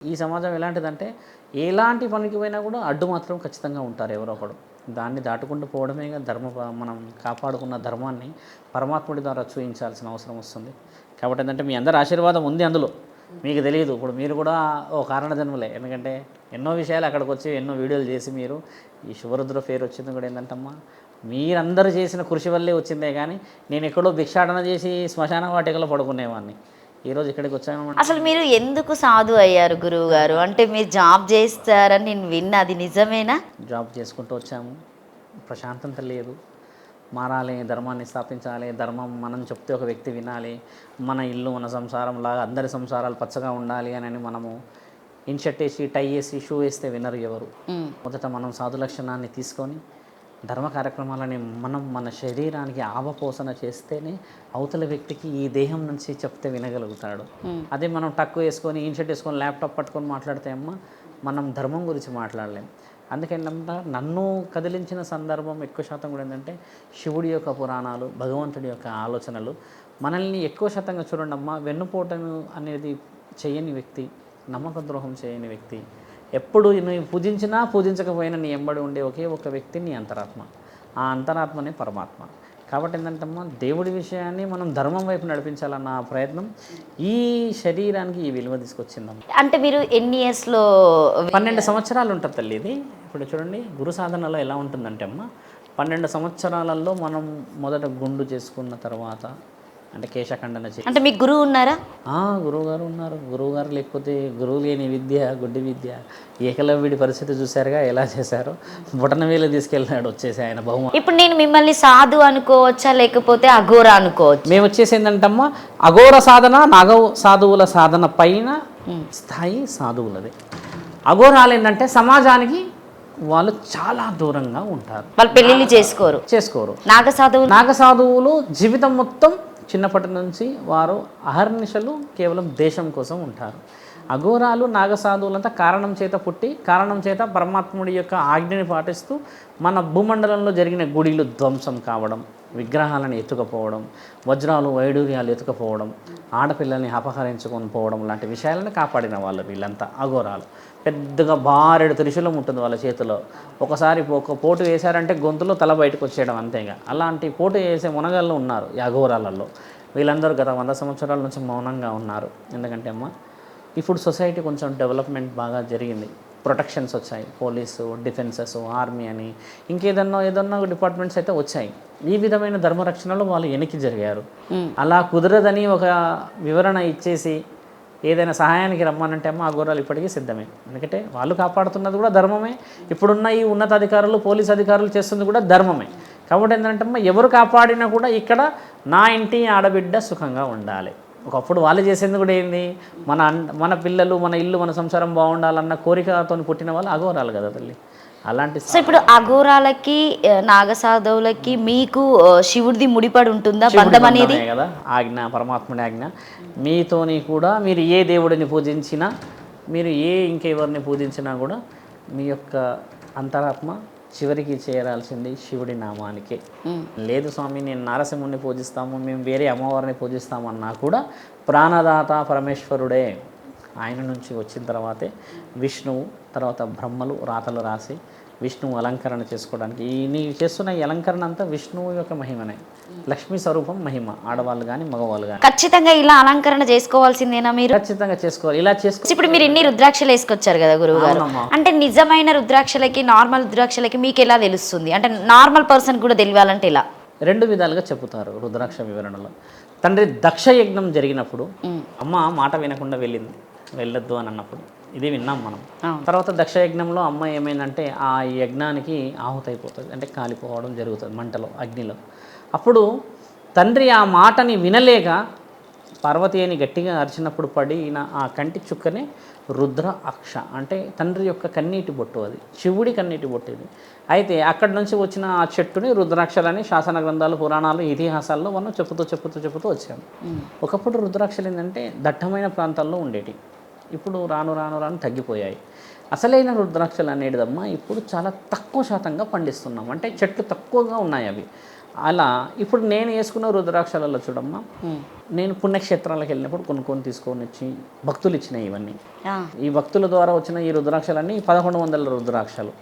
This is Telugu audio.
ఈ సమాజం ఎలాంటిదంటే ఎలాంటి పనికి పోయినా కూడా అడ్డు మాత్రం ఖచ్చితంగా ఉంటారు ఎవరో ఒకడు. దాన్ని దాటుకుంటూ పోవడమే ధర్మ మనం కాపాడుకున్న ధర్మాన్ని పరమాత్ముడి ద్వారా చూపించాల్సిన అవసరం వస్తుంది. కాబట్టి ఏంటంటే మీ అందరి ఆశీర్వాదం ఉంది అందులో. మీకు తెలియదు. ఇప్పుడు మీరు కూడా ఓ కారణ జన్మలే ఎందుకంటే ఎన్నో విషయాలు అక్కడికి వచ్చి ఎన్నో వీడియోలు చేసి మీరు ఈ శుభరుద్ర పేరు వచ్చింది కూడా ఏంటంటమ్మా? మీరందరూ చేసిన కృషి వల్లే వచ్చిందే కానీ నేను ఎక్కడో భిక్షాటన చేసి శ్మశాన వాటికలో పడుకునేవాడిని ఈరోజు ఇక్కడికి వచ్చాను అసలు మీరు ఎందుకు సాధు అయ్యారు గురువు గారు అంటే మీరు జాబ్ చేస్తారని నేను విన్నా అది నిజమేనా? జాబ్ చేసుకుంటూ వచ్చాము. ప్రశాంతత లేదు. మారాలి ధర్మాన్ని స్థాపించాలి ధర్మం మనం చెప్తే ఒక వ్యక్తి వినాలి మన ఇల్లు మన సంసారం లాగా అందరి సంసారాలు పచ్చగా ఉండాలి అని మనము ఇన్షర్ట్ వేసి టై వేసి షూ వేస్తే వినరు ఎవరు. మొదట మనం సాధు లక్షణాన్ని తీసుకొని ధర్మ కార్యక్రమాలని మనం మన శరీరానికి ఆవపోసన చేస్తేనే అవతల వ్యక్తికి ఈ దేహం నుంచి చెప్తే వినగలుగుతాడు. అదే మనం టక్కు వేసుకొని ఇన్షర్ట్ వేసుకొని ల్యాప్టాప్ పట్టుకొని మాట్లాడితే అమ్మ మనం ధర్మం గురించి మాట్లాడలేం. అందుకేంటంటే నన్ను కదిలించిన సందర్భం ఎక్కువ శాతం కూడా ఏంటంటే శివుడి యొక్క పురాణాలు భగవంతుడి యొక్క ఆలోచనలు. మనల్ని ఎక్కువ శాతంగా చూడండి అమ్మ వెన్నుపోటను అనేది చేయని వ్యక్తి నమ్మక ద్రోహం చేయని వ్యక్తి ఎప్పుడు నువ్వు పూజించినా పూజించకపోయినా నీ ఎంబడి ఉండే ఒకే ఒక వ్యక్తి నీ అంతరాత్మ. ఆ అంతరాత్మనే పరమాత్మ. కాబట్టి ఏంటంటమ్మా దేవుడి విషయాన్ని మనం ధర్మం వైపు నడిపించాలన్న ప్రయత్నం ఈ శరీరానికి ఈ విలువ తీసుకొచ్చిందమ్మ. అంటే మీరు ఎన్ని ఇయర్స్లో పన్నెండు సంవత్సరాలు ఉంటుంది తల్లి ఇది. ఇప్పుడు చూడండి గురు సాధనలో ఎలా ఉంటుందంటే అమ్మ పన్నెండు సంవత్సరాలలో మనం మొదట గుండు చేసుకున్న తర్వాత అంటే కేశఖండన చేసి అంటే మీకు గురువు ఉన్నారా? ఆ, గురువుగారు ఉన్నారు. గురువుగారు లేకపోతే గురువు లేని విద్య గుడ్డి విద్య ఏకలవ్యుడి పరిస్థితి చూశారుగా ఎలా చేశారో? బుటన వేలు తీసుకెళ్ళినాడు వచ్చేసి ఆయన బహుమతి ఇప్పుడు నేను మిమ్మల్ని సాధు అనుకోవచ్చా లేకపోతే అఘోరా అనుకోవచ్చు? మేము వచ్చేసి ఏంటంటమ్మా అఘోర సాధన నాగ సాధువుల సాధన పైన స్థాయి సాధువులది. అఘోరాలు ఏంటంటే సమాజానికి వాళ్ళు చాలా దూరంగా ఉంటారు. వాళ్ళు పెళ్ళిళ్ళు చేసుకోరు. చేసుకోరు. నాగ సాధువులు నాగ సాధువులు జీవితం మొత్తం చిన్నప్పటి నుంచి వారు అహర్నిశలు కేవలం దేశం కోసం ఉంటారు. అఘోరాలు నాగసాధువులంతా కారణం చేత పుట్టి కారణం చేత పరమాత్ముడి యొక్క ఆజ్ఞని పాటిస్తూ మన భూమండలంలో జరిగిన గుడిలు ధ్వంసం కావడం విగ్రహాలను ఎత్తుకపోవడం వజ్రాలు వైడూర్యాలు ఎత్తుకపోవడం ఆడపిల్లల్ని అపహరించుకొని పోవడం లాంటి విషయాలను కాపాడిన వాళ్ళు వీళ్ళంతా అఘోరాలు. పెద్దగా బారెడు త్రిశూలం ఉంటుంది వాళ్ళ చేతిలో. ఒకసారి ఒక పోటు వేశారంటే గొంతులో తల బయటకు వచ్చేయడం అంతేగా. అలాంటి పోటు వేసే మునగాళ్ళు ఉన్నారు ఈ అఘోరాలలో. వీళ్ళందరూ గత వంద సంవత్సరాల నుంచి మౌనంగా ఉన్నారు. ఎందుకంటే అమ్మ ఇప్పుడు సొసైటీ కొంచెం డెవలప్మెంట్ బాగా జరిగింది. ప్రొటెక్షన్స్ వచ్చాయి. పోలీసు డిఫెన్సెస్ ఆర్మీ అని ఇంకేదన్నా ఏదన్నా డిపార్ట్మెంట్స్ అయితే వచ్చాయి. ఈ విధమైన ధర్మరక్షణలో వాళ్ళు వెనక్కి జరిగారు. అలా కుదరదని ఒక వివరణ ఇచ్చేసి ఏదైనా సహాయానికి రమ్మనంటే అమ్మ ఆ గోరాలు ఇప్పటికీ సిద్ధమే. ఎందుకంటే వాళ్ళు కాపాడుతున్నది కూడా ధర్మమే. ఇప్పుడున్న ఈ ఉన్నతాధికారులు పోలీస్ అధికారులు చేస్తుంది కూడా ధర్మమే. కాబట్టి ఏంటంటే అమ్మ ఎవరు కాపాడినా కూడా ఇక్కడ నా ఇంటి ఆడబిడ్డ సుఖంగా ఉండాలి. ఒకప్పుడు వాళ్ళు చేసేది కూడా ఏంది? మన మన పిల్లలు మన ఇల్లు మన సంసారం బాగుండాలన్న కోరికతో పుట్టిన వాళ్ళు అఘోరాలు కదా తల్లి. అలాంటి సో ఇప్పుడు అఘోరాలకి ఆ, నాగ సాధువులకి మీకు శివుడిది ముడిపడి ఉంటుందా? బంధం అనేది? కదా ఆజ్ఞ పరమాత్ముడి ఆజ్ఞ. మీతోని కూడా మీరు ఏ దేవుడిని పూజించినా మీరు ఏ ఇంకెవరిని పూజించినా కూడా మీ యొక్క అంతరాత్మ చివరికి చేరాల్సింది శివుడి నామానికే. లేదు స్వామి నేను నారసింహుని పూజిస్తాము మేము వేరే అమ్మవారిని పూజిస్తామన్నా కూడా ప్రాణదాత పరమేశ్వరుడే ఆయన నుంచి వచ్చిన తర్వాతే విష్ణువు తర్వాత బ్రహ్మలు రాతలు రాసి విష్ణువు అలంకరణ చేసుకోవడానికి. ఈ చేస్తున్న ఈ అలంకరణ అంతా విష్ణువు యొక్క మహిమనే. లక్ష్మీ స్వరూపం మహిమ. ఆడవాళ్ళు కానీ మగవాళ్ళు కానీ ఖచ్చితంగా ఇలా అలంకరణ చేసుకోవాల్సిందేనా మీరు? ఖచ్చితంగా చేసుకోవాలి. ఇలా చేసుకో ఇప్పుడు మీరు ఇన్ని రుద్రాక్షలు వేసుకొచ్చారు కదా గురువు గారు. అంటే నిజమైన రుద్రాక్షలకి నార్మల్ రుద్రాక్షలకి మీకు ఎలా తెలుస్తుంది? అంటే నార్మల్ పర్సన్ కూడా తెలియాలంటే ఎలా? రెండు విధాలుగా చెబుతారు రుద్రాక్ష వివరణలో. తండ్రి దక్ష యజ్ఞం జరిగినప్పుడు అమ్మ మాట వినకుండా వెళ్ళింది. వెళ్ళొద్దు అని అన్నప్పుడు. ఇది విన్నాం మనం. తర్వాత దక్ష యజ్ఞంలో అమ్మ ఏమైందంటే ఆ యజ్ఞానికి ఆహుతైపోతుంది. అంటే కాలిపోవడం జరుగుతుంది మంటలో అగ్నిలో. అప్పుడు తండ్రి ఆ మాటని వినలేక పార్వతి అని గట్టిగా అరిచినప్పుడు పడిన ఆ కంటి చుక్కనే రుద్ర అక్ష అంటే తండ్రి యొక్క కన్నీటి బొట్టు అది శివుడి కన్నీటి బొట్టు ఇది. అయితే అక్కడి నుంచి వచ్చిన ఆ చెట్టుని రుద్రాక్షలని శాసన గ్రంథాలు పురాణాలు ఇతిహాసాల్లో మనం చెప్పుతూ చెప్పుతూ చెప్పుతూ వచ్చాము. ఒకప్పుడు రుద్రాక్షలు ఏంటంటే దట్టమైన ప్రాంతాల్లో ఉండేటి ఇప్పుడు రాను రాను రాను తగ్గిపోయాయి. అసలైన రుద్రాక్షలు అనేటిదమ్మా ఇప్పుడు చాలా తక్కువ శాతంగా పండిస్తున్నాం. అంటే చెట్లు తక్కువగా ఉన్నాయి అవి. అలా ఇప్పుడు నేను వేసుకున్న రుద్రాక్షలలో చూడమ్మా నేను పుణ్యక్షేత్రాలకు వెళ్ళినప్పుడు కొనుక్కొని తీసుకొని వచ్చి భక్తులు ఇచ్చినాయి ఇవన్నీ. ఈ భక్తుల ద్వారా వచ్చిన ఈ రుద్రాక్షలన్నీ పదకొండు వందల రుద్రాక్షలు.